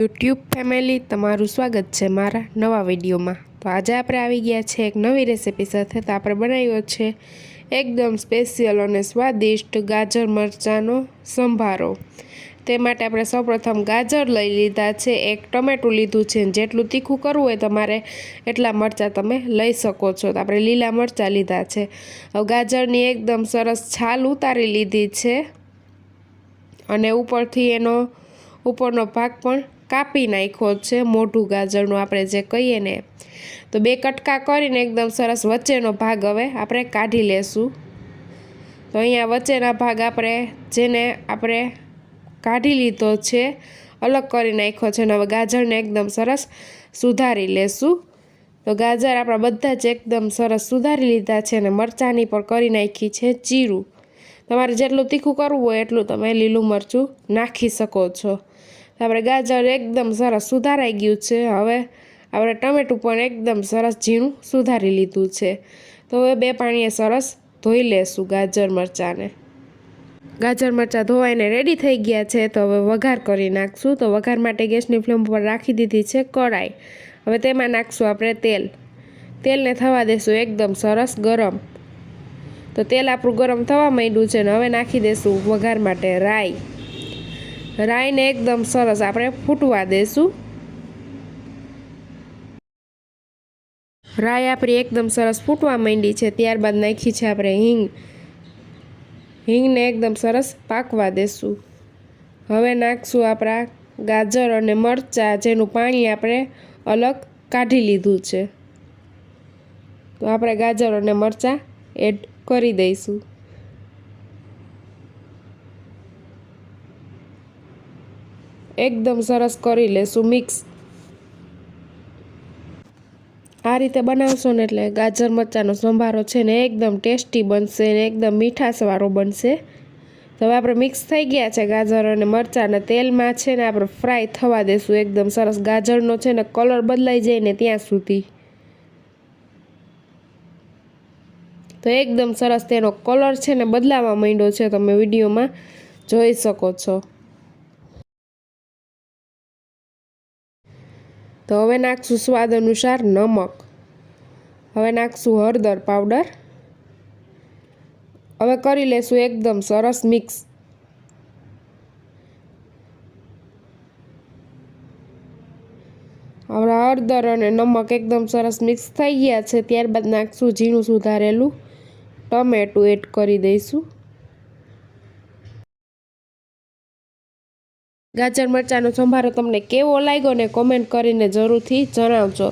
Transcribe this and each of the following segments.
YouTube family, તમારું સ્વાગત છે મારા નવા વિડીયોમાં. તો આજે આપણે આવી ગયા છે એક નવી રેસિપી સાથે. તો આપણે બનાવ્યો છે એકદમ સ્પેશિયલ અને સ્વાદિષ્ટ ગાજર મરચાંનો સંભારો. તે માટે આપણે સૌપ્રથમ ગાજર લઈ લીધા છે. એક ટમેટું લીધું છે. જેટલું તીખું કરવું હોય તમારે એટલા મરચાં તમે લઈ શકો છો. તો આપણે લીલા મરચાં લીધા છે. હવે ગાજરની એકદમ સરસ છાલ ઉતારી લીધી છે. અને ઉપરથી એનો ઉપરનો ભાગ પણ કાપી નાખ્યો છે, મોઢું ગાજરનું આપણે જે કહીએ ને, તો બે કટકા કરીને એકદમ સરસ વચ્ચેનો ભાગ હવે આપણે કાઢી લેશું. તો અહીંયા વચ્ચેના ભાગ આપણે જેને આપણે કાઢી લીધો છે, અલગ કરી નાખ્યો છે અને હવે ગાજરને એકદમ સરસ સુધારી લેશું. તો ગાજર આપણા બધા જ એકદમ સરસ સુધારી લીધા છે અને મરચાંની પણ કરી નાખી છે જીરું. તમારે જેટલું તીખું કરવું હોય એટલું તમે લીલું મરચું નાખી શકો છો. આપણે ગાજર એકદમ સરસ સુધારાઈ ગયું છે. હવે આપણે ટમેટું પણ એકદમ સરસ ઝીણું સુધારી લીધું છે. તો હવે બે પાણીએ સરસ ધોઈ લેશું ગાજર મરચાંને. ગાજર મરચાં ધોવાઈને રેડી થઈ ગયા છે. તો હવે વઘાર કરી નાખશું. તો વઘાર માટે ગેસની ફ્લેમ પર રાખી દીધી છે કઢાઈ. હવે તેમાં નાખશું આપણે તેલ. તેલને થવા દેશું એકદમ સરસ ગરમ. તો તેલ આપણું ગરમ થવા માંડ્યું છે ને હવે નાખી દઈશું વઘાર માટે રાઈ. રાઈને એકદમ સરસ આપણે ફૂટવા દઈશું રાઈ આપણી એકદમ સરસ ફૂટવા માંડી છે, ત્યારબાદ નાખી છે આપણે હિંગ. હિંગને એકદમ સરસ પાકવા દેશું. હવે નાખશું આપણા ગાજર અને મરચાં, જેનું પાણી આપણે અલગ કાઢી લીધું છે. તો આપણે ગાજર અને મરચાં એડ કરી દઈશું. એકદમ સરસ કરી લેશું મિક્સ. આ રીતે બનાવશો ને એટલે ગાજર મરચાંનો સંભારો છે ને એકદમ ટેસ્ટી બનશે ને એકદમ મીઠાશવાળો બનશે. તો હવે આપણે મિક્સ થઈ ગયા છે ગાજર અને મરચાંના તેલમાં છે ને આપણે ફ્રાય થવા દેશું. એકદમ સરસ ગાજરનો છે ને કલર બદલાઈ જાય ને ત્યાં સુધી. તો એકદમ સરસ તેનો કલર છે ને બદલાવા માંડ્યો છે તમે વિડીયોમાં જોઈ શકો છો. તો હવે નાખશું સ્વાદ અનુસાર નમક. હવે નાખશું હળદર પાવડર. હવે કરી લેશું એકદમ સરસ મિક્સ. હવે હળદર અને નમક એકદમ સરસ મિક્સ થઈ ગયા છે, ત્યારબાદ નાખશું ઝીણું સુધારેલું ટમેટું એડ કરી દઈશું. ગાજર મરચાંનો સંભારો તમને કેવો લાગ્યો ને કોમેન્ટ કરીને જરૂરથી જણાવજો.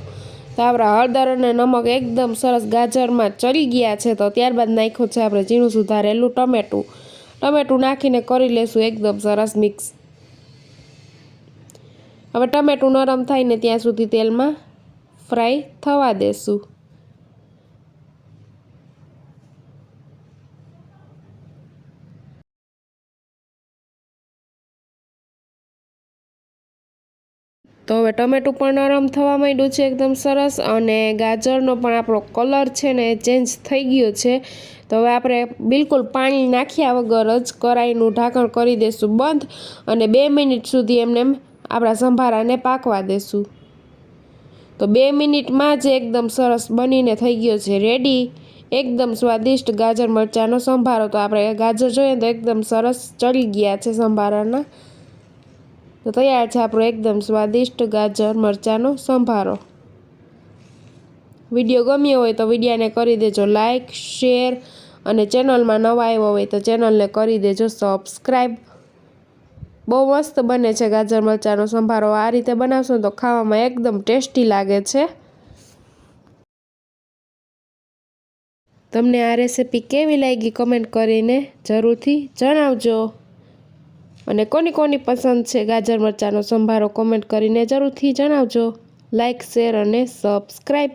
તો આપણા હળદર અને નમક એકદમ સરસ ગાજરમાં ચડી ગયા છે. તો ત્યારબાદ નાખ્યું છે આપણે ઝીણું સુધારેલું ટમેટું. ટમેટું નાખીને કરી લેશું એકદમ સરસ મિક્સ હવે ટમેટું નરમ થાય ને ત્યાં સુધી તેલમાં ફ્રાય થવા દેશું. તો હવે ટમેટું પણ નરમ થવા માંડ્યું છે એકદમ સરસ અને ગાજરનો પણ આપણો કલર છે ને ચેન્જ થઈ ગયો છે. તો હવે આપણે બિલકુલ પાણી નાખ્યા વગર જ કરાઈનું ઢાંકણ કરી દઈશું બંધ અને બે મિનિટ સુધી એમને આપણા સંભારાને પાકવા દેશું. તો બે મિનિટમાં જ એકદમ સરસ બનીને થઈ ગયો છે રેડી. એકદમ સ્વાદિષ્ટ ગાજર મરચાંનો સંભારો. તો આપણે ગાજર જોઈએ તો એકદમ સરસ ચડી ગયા છે સંભારાના. તો તૈયાર છે આપણો એકદમ સ્વાદિષ્ટ ગાજર મરચાંનો સંભારો. વીડિયો ગમ્યો હોય તો વિડીયાને કરી દેજો લાઈક, શેર અને ચેનલમાં નવા આવ્યો હોય તો ચેનલને કરી દેજો સબસ્ક્રાઈબ બહુ મસ્ત બને છે ગાજર મરચાંનો સંભારો. આ રીતે બનાવશો તો ખાવામાં એકદમ ટેસ્ટી લાગે છે. તમને આ રેસીપી કેવી લાગી કમેન્ટ કરીને જરૂરથી જણાવજો. અને કોની કોની પસંદ છે ગાજર મરચાંનો સંભારો કોમેન્ટ કરીને જરૂરથી જણાવજો. લાઇક શેર અને સબસ્ક્રાઈબ